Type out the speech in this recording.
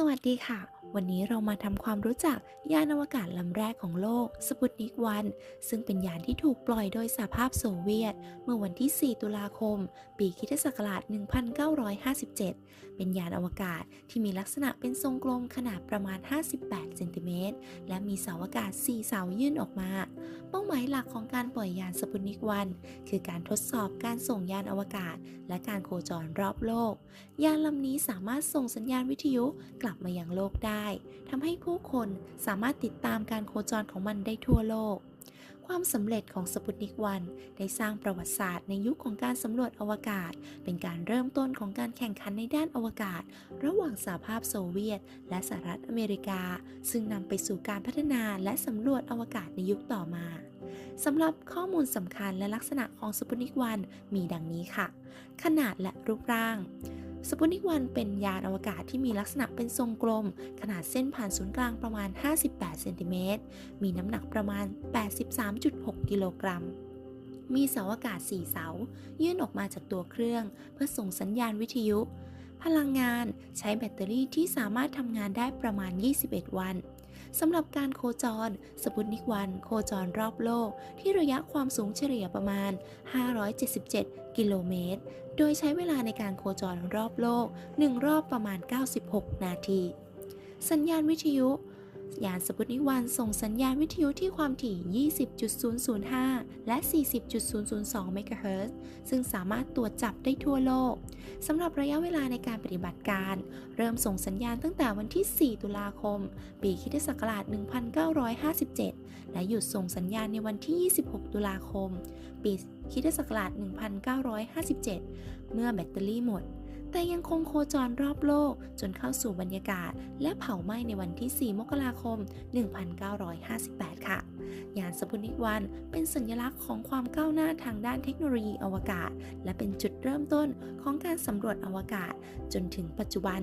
สวัสดีค่ะ วันนี้เรามาทำความรู้จักยานอวกาศลำแรกของโลก สปุตนิกวัน ซึ่งเป็นยานที่ถูกปล่อยโดยสหภาพโซเวียต เมื่อวันที่ 4 ตุลาคม ปีคริสตศักราช 1957 เป็นยานอวกาศที่มีลักษณะเป็นทรงกลมขนาดประมาณ 58 เซนติเมตร และมีเสาอากาศ 4 เสายื่นออกมา เป้าหมายหลักของการปล่อยยานสปุตนิกวัน คือการทดสอบการส่งยานอวกาศ และการโคจรรอบโลก ยานลำนี้สามารถส่งสัญญาณวิทยุกลับมายังโลกได้ทำให้ผู้คนสามารถติดตามการโคจรของมันได้ทั่วโลก ความสำเร็จของสปุตนิกวันได้สร้างประวัติศาสตร์ในยุคของการสำรวจอวกาศ เป็นการเริ่มต้นของการแข่งขันในด้านอวกาศ ระหว่างสหภาพโซเวียต และสหรัฐอเมริกา ซึ่งนำไปสู่การพัฒนาและสำรวจอวกาศในยุคต่อมาสำหรับข้อมูลสำคัญและลักษณะของสปุตนิกวันมีดังนี้ค่ะ ขนาดและรูปร่าง สปุตนิกวันเป็นยานอวกาศที่มีลักษณะเป็นทรงกลม ขนาดเส้นผ่านศูนย์กลางประมาณ 58 เซนติเมตร มีน้ำหนักประมาณ 83.6 กิโลกรัม มีเสาอากาศ 4 เสา ยื่นออกมาจากตัวเครื่อง เพื่อส่งสัญญาณวิทยุ พลังงานใช้แบตเตอรี่ที่สามารถทำงานได้ประมาณ 21 วัน สำหรับการโคจร สปุตนิกวันโคจรรอบโลก ที่ระยะความสูงเฉลี่ยประมาณ 577 กิโลเมตร โดยใช้เวลาในการโคจรรอบโลก 1 รอบประมาณ 96 นาที สัญญาณวิทยุ ยานสปุตนิวันส่งสัญญาณวิทยุที่ความถี่ 20.005 และ 40.002 เมกะเฮิรตซ์ ซึ่งสามารถตรวจจับได้ทั่วโลก สำหรับระยะเวลาในการปฏิบัติการ เริ่มส่งสัญญาณตั้งแต่วันที่ 4 ตุลาคม ปีคิศักราช 1957 และหยุดส่งสัญญาณในวันที่ 26 ตุลาคม ปีคิศักราช 1957 เมื่อแบตเตอรี่หมด แต่ยังคงโคจรรอบโลกจนเข้าสู่บรรยากาศ และเผาไหม้ในวันที่ 4 มกราคม 1958 ค่ะ ยานสปุตนิกวันเป็นสัญลักษณ์ของความก้าวหน้าทางด้านเทคโนโลยีอวกาศ และเป็นจุดเริ่มต้นของการสำรวจอวกาศ จนถึงปัจจุบัน